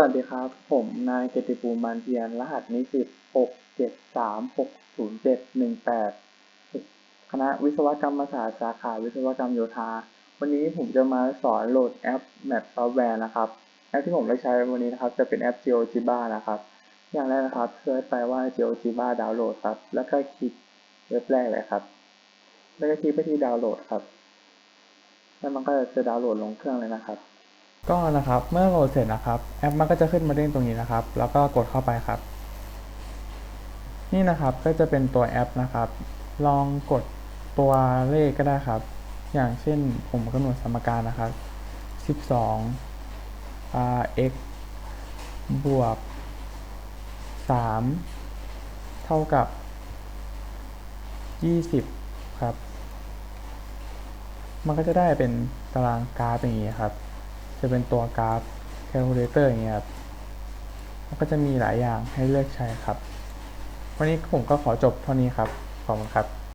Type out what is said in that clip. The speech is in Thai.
วัสดีครับ ผมนายเกติภูมิมานเทียนรหัสนิสิตหกเจ็ดสามหกศูนย์เจ็ดหนึ่งแปดคณะวิศวกรรมศาสตร์สาขาวิศวกรรมโยธา วันนี้ผมจะมาสอนโหลดแอป Map Software นะครับ แอปที่ผมได้ใช้วันนี้นะครับ จะเป็นแอป GeoGebra นะครับ อย่างแรกนะครับเซิร์ชไปว่า GeoGebra ดาวน์โหลดครับ แล้วก็คลิกเว็บแรกเลยครับ แล้วก็คลิกไปที่ดาวน์โหลดครับ แล้วมันก็จะดาวน์โหลดลงเครื่องเลยนะครับ ก็นะครับเมื่อโหลดเสร็จนะครับแอปมันก็จะขึ้นมาเด้งตรงนี้นะครับ แล้วก็กดเข้าไปครับ นี่นะครับก็จะเป็นตัวแอปนะครับ ลองกดตัวเลขก็ได้ครับ อย่างเช่นผมกำหนดสมการนะครับ 12 r x บวก 3 เท่ากับ 20 ครับ มันก็จะได้เป็นตารางกราฟอย่างนี้ครับ จะเป็นตัวกราฟ calculator อย่างเงี้ยครับมันก็จะมีหลายอย่างให้เลือกใช้ครับ วันนี้ผมก็ขอจบเท่านี้ครับ ขอบคุณครับ